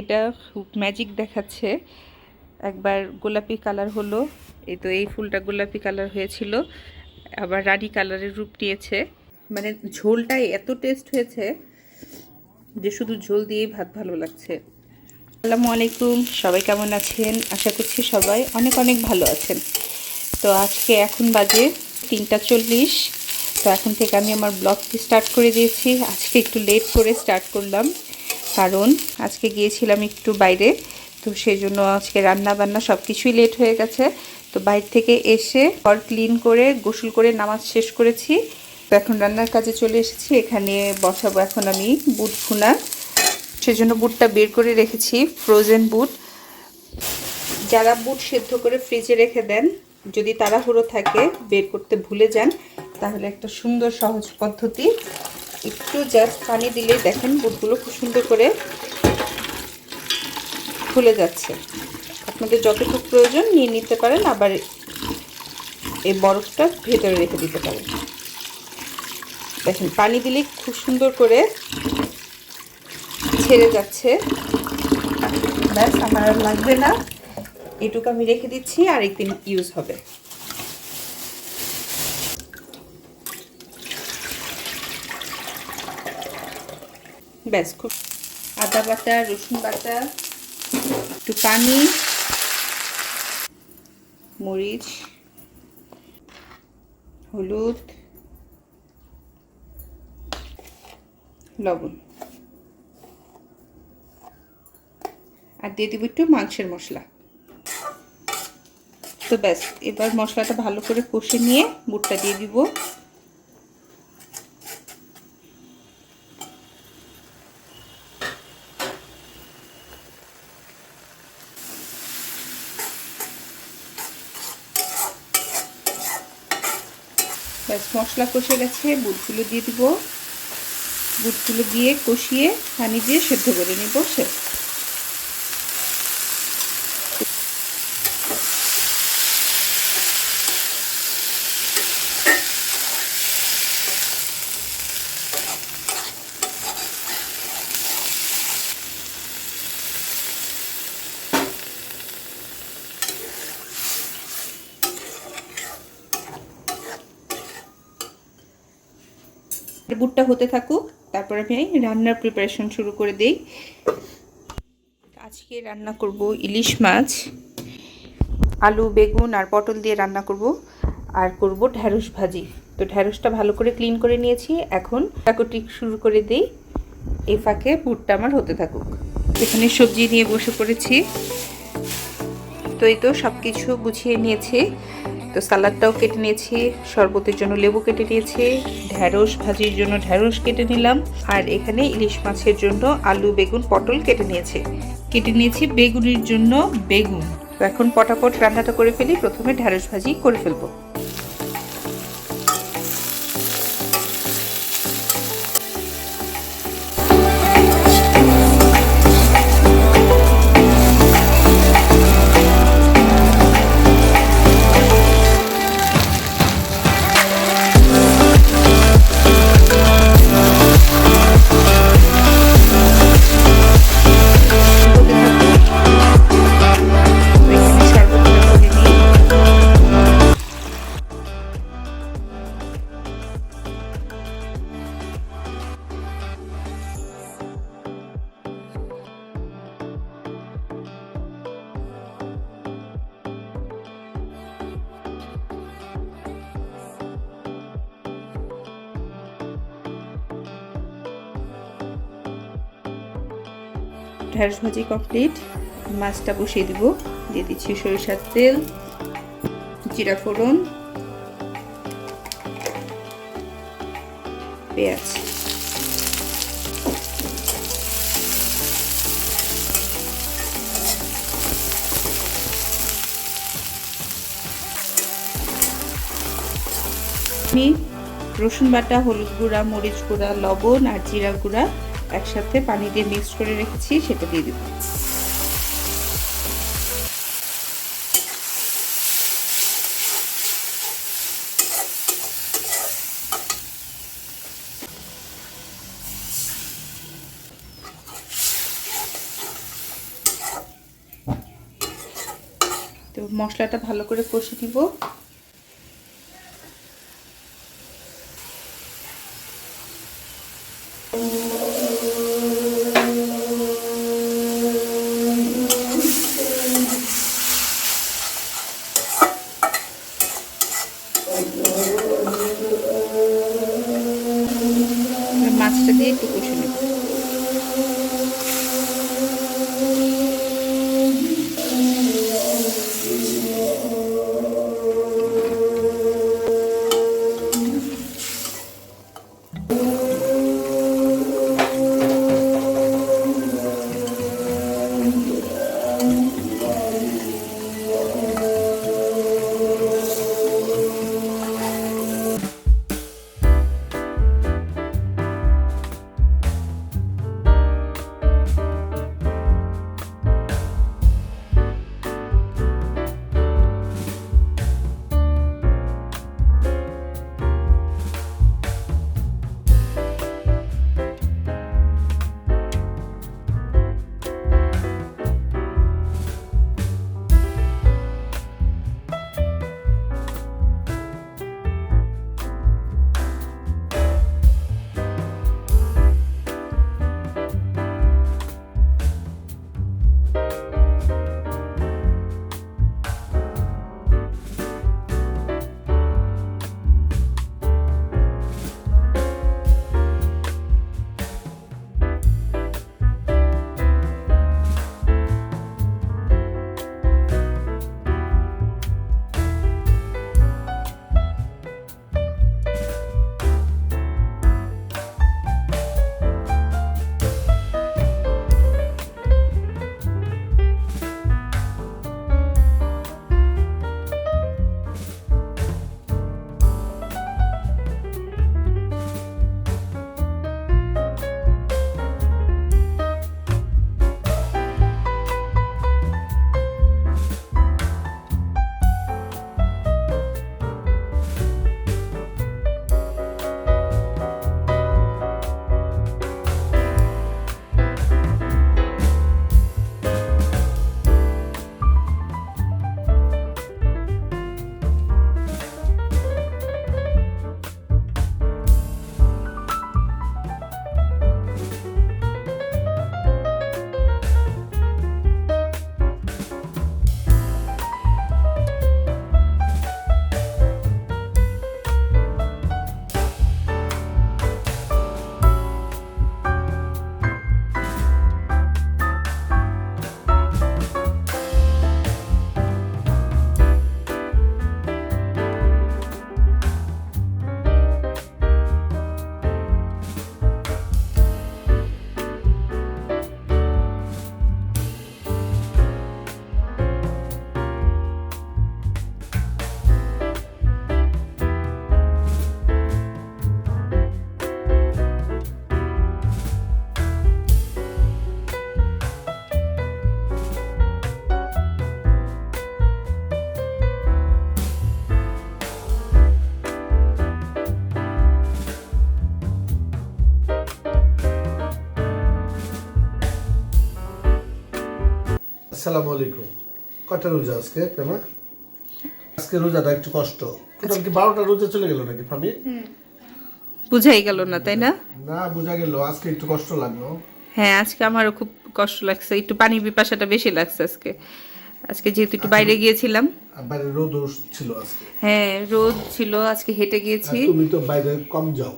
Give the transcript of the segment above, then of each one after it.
এটা ম্যাজিক দেখাচ্ছে। একবার গোলাপি কালার হলো, এই তো এই ফুলটা গোলাপি কালার হয়েছিল, আবার রানী কালারের রূপ নিয়েছে। মানে ঝোলটাই এত টেস্ট হয়েছে যে শুধু ঝোল দিয়েই ভাত ভালো লাগছে। আসসালামু আলাইকুম, সবাই কেমন আছেন? আশা করছি সবাই অনেক অনেক ভালো আছেন। তো আজকে এখন বাজে তিনটা চল্লিশ। তো এখন থেকে আমি আমার ব্লগটি স্টার্ট করে দিয়েছি। আজকে একটু লেট করে স্টার্ট করলাম। কারণ আজকে গিয়েছিলাম একটু বাইরে, তো সেই জন্য আজকে রান্না বান্না সব কিছুই লেট হয়ে গেছে। তো বাইরে থেকে এসে ঘর ক্লিন করে, গোসল করে নামাজ শেষ করেছি। তো এখন রান্নার কাজে চলে এসেছি, এখানে বসাবো এখন আমি বুট ভুনা। সেজন্য বুটটা বের করে রেখেছি ফ্রোজেন বুট। যারা বুট সেদ্ধ করে ফ্রিজে রেখে দেন, যদি তাড়াহুড়ো থাকে, বের করতে ভুলে যান, তাহলে একটা সুন্দর সহজ পদ্ধতি। একটু জাস্ট পানি দিলে দেখেন বুটগুলো খুব সুন্দর করে খুলে যাচ্ছে। আপনাদের যতটুকু প্রয়োজন নিয়ে নিতে পারেন, আবার এই বরফটা ভেতরে রেখে দিতে পারেন। দেখেন, পানি দিলে খুব সুন্দর করে ছেড়ে যাচ্ছে। ব্যাস, আমার লাগবে না। এটুকু আমি রেখে দিচ্ছি আর একদিন ইউজ হবে। ব্যাস, খুব আদা বাটা, রসুন বাটা, একটু পানি, মরিচ, হলুদ, লবণ। আর দিয়ে দিব একটু মাংসের মশলা। তো ব্যাস, এবার মশলাটা ভালো করে কষে নিয়ে বুটটা দিয়ে দিব। ব্যাস, মশলা কষে গেছে, বুটগুলো দিয়ে দিব। বুটগুলো দিয়ে কষিয়ে, পানি দিয়ে সেদ্ধ করে নেব শেষ বুটটা হতে থাকুক, তারপর আমি রান্নার প্রিপারেশন শুরু করে দিই। আজকে রান্না করব ইলিশ মাছ, আলু, বেগুন আর পটল দিয়ে রান্না করব। আর করব ঢ্যাঁড়স ভাজি। তো ঢ্যাঁড়সটা ভালো করে ক্লিন করে নিয়েছি। এখন কাকুটি শুরু করে দিই। এ ফাঁকে বুটটা আমার হতে থাকুক। এখানে সবজি নিয়ে বসে পড়েছি। তো এই তো সব কিছু গুছিয়ে নিয়েছি। তো সালাদটাও কেটে নিয়েছি, শরবতের জন্য লেবু কেটে নিয়েছি, ঢ্যাঁড়স ভাজির জন্য ঢ্যাঁড়স কেটে নিলাম, আর এখানে ইলিশ মাছের জন্য আলু, বেগুন, পটল কেটে নিয়েছে। কেটে নিয়েছি বেগুনির জন্য বেগুন। তো এখন পটাপট রান্নাটা করে ফেলি, প্রথমে ঢ্যাঁড়স ভাজি করে ফেলব। ঢ্যাঁড়স ভাজি কমপ্লিট মাছটা বসিয়ে দিব। দিয়ে দিচ্ছি সরিষার তেল, জিরা ফোড়ন, পেঁয়াজ। রসুন বাটা, হলুদ গুঁড়া, মরিচ গুঁড়া, লবণ আর জিরা গুঁড়া একসাথে পানি দিয়ে মিক্স করে রেখেছি, সেটা দিয়ে দিব। তো মশলাটা ভালো করে কষে দিব আসসালামু আলাইকুম। কটা রোজা আজকে প্রেমা? আজকে রোজাটা একটু কষ্ট। টোটাল কি বারোটা রোজা চলে গেল নাকি ফামি? বুঝাই গেল না তাই না? না বোঝা গেল। আজকে একটু কষ্ট লাগল। হ্যাঁ আজকে আমারও খুব কষ্ট লাগছে। একটু পানি পিপাসাটা বেশি লাগছে আজকে। আজকে যেহেতু একটু বাইরে গিয়েছিলাম। আর বাইরে রোদ ছিল আজকে। হ্যাঁ রোদ ছিল আজকে হেঁটে গিয়েছি। তুমি তো বাইরে কম যাও।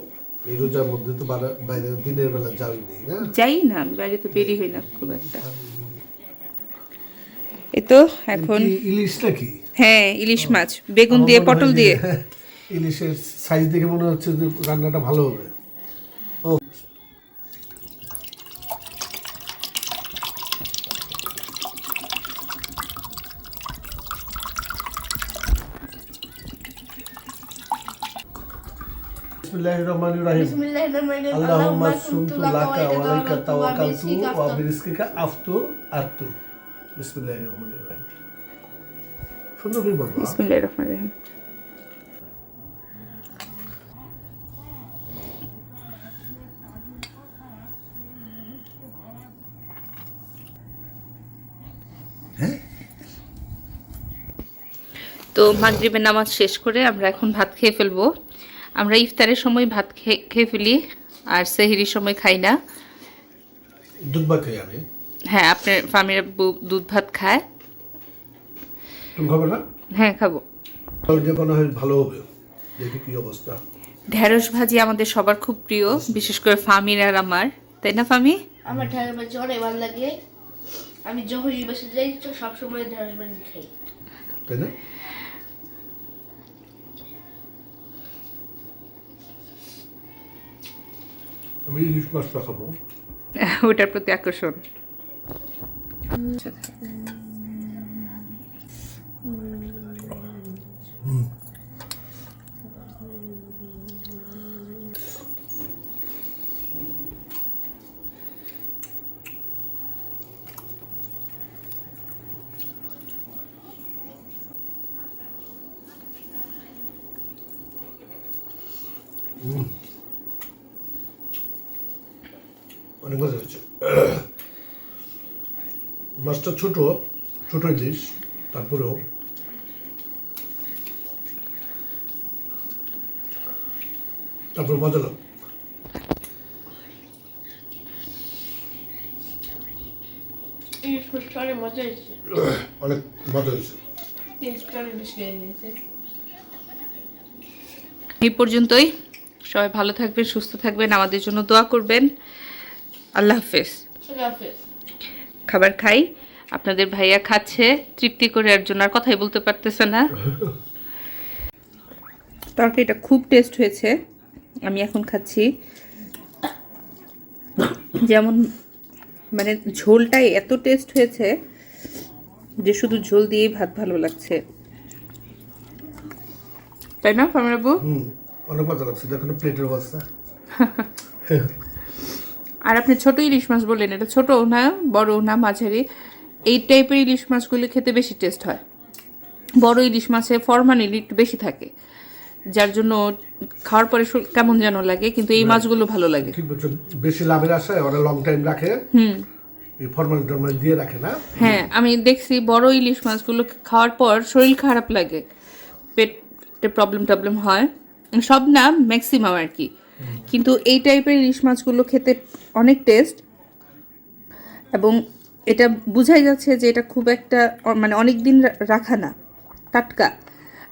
এই রোজার মধ্যে তো বাইরে দিনের বেলা যাওই না? যাই না আমি বাইরে তো বেরি হই না খুব একটা। এই তো এখন কি ইলিশ নাকি হ্যাঁ ইলিশ মাছ বেগুন দিয়ে পটল হয় দিয়ে। ইলিশের সাইজ দেখে মনে হচ্ছে যে রান্নাটা ভালো হবে। ও। বিসমিল্লাহির রহমানির রহিম। Bismillahirrahmanirrahim. আল্লাহুম্মা সুমতু লাকা ওয়া আলাইকা তাওয়াক্কালতু তাওয়াক্কালতু ওয়া ওয়া বিরিজকিকা আফতু আরতু। বিসমিল্লাহির রহমানির রহিম। সুন্দর করে বলব। বিসমিল্লাহির রহমানির রহিম। তো মাগরিবের নামাজ শেষ করে আমরা এখন ভাত খেয়ে ফেলব। আমরা ইফতারের সময় ভাত খেয়ে খেয়ে ফেলি আর সেহরির সময় খাই না। দুধ বা খাই আমি? হ্যাঁ আপনার ফার্মের দুধ ভাত খায়। তুমি খাবে না? হ্যাঁ খাব। তাহলে যে কোনো হয় ভালো হবে। দেখি কি অবস্থা। ঢেঁড়স ভাজি আমাদের সবার খুব প্রিয় বিশেষ করে ফামির আর আমার। তাই না ফামি? আমার ঢেঁড়স ভাজি অনেক ভালো লাগে। আমি যখন এই বাসে যাই তো সবসময় ঢেঁড়স ভাজি খাই। তাই না? আমি ইলিশ মাছটা খাব। ওটার প্রতি আকর্ষণ। অনেক মজা হয়েছে মাছটা ছোট ছোট ইলিশ তারপরেও। তারপরে মজা লাগ এই অনেক মজা হয়েছে। হয়ে এই পর্যন্তই। সবাই ভালো থাকবেন সুস্থ থাকবেন। আমাদের জন্য দোয়া করবেন। আল্লাহ হাফেজ। আল্লাহ হাফেজ। খাবার খাই। আপনাদের ভাইয়া খাচ্ছে তৃপ্তি করে আর জন্য আর কথাই বলতে পারতেছে না। তরকারিটা খুব টেস্ট হয়েছে আমি এখন খাচ্ছি। যেমন মানে ঝোলটাই এত টেস্ট হয়েছে যে শুধু ঝোল দিয়েই ভাত ভালো লাগছে। তাই না হুম অনেক মজা লাগছে দেখুন প্লেটের অবস্থা। আর আপনি ছোট ইলিশ মাছ বললেন এটা ছোট না বড় না মাঝারি এই টাইপের ইলিশ মাছগুলো খেতে বেশি টেস্ট হয়। বড় ইলিশ মাছে ফরমালিন একটু বেশি থাকে যার জন্য খাওয়ার পরে কেমন যেন লাগে কিন্তু এই মাছগুলো ভালো লাগে। ঠিক বেশি লাভের আশায় ওরা লং টাইম রাখে হুম। ফরমালিন টরমালিন দিয়ে রাখে না? হ্যাঁ আমি দেখছি বড় ইলিশ মাছগুলো খাওয়ার পর শরীর খারাপ লাগে পেটে প্রবলেম টবলেম হয় সব না ম্যাক্সিমাম আর কি। কিন্তু এই টাইপের ইলিশ মাছগুলো খেতে অনেক টেস্ট এবং এটা বোঝাই যাচ্ছে যে এটা খুব একটা মানে অনেক দিন রাখা না টাটকা।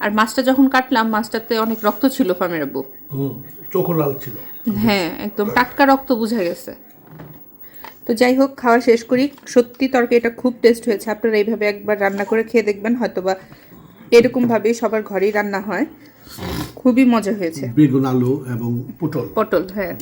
আর মাছটা যখন কাটলাম মাছটাতে অনেক রক্ত ছিল ফার্মের আব্বু। চোখও লাল ছিল। হ্যাঁ একদম টাটকা রক্ত বোঝা গেছে। তো যাই হোক খাওয়া শেষ করি। সত্যি তরকারিটা খুব টেস্ট হয়েছে। আপনারা এইভাবে একবার রান্না করে খেয়ে দেখবেন হয়তোবা এরকমভাবেই সবার ঘরেই রান্না হয়। খুবই মজা হয়েছে। বেগুন আলু এবং পটল। পটল হ্যাঁ।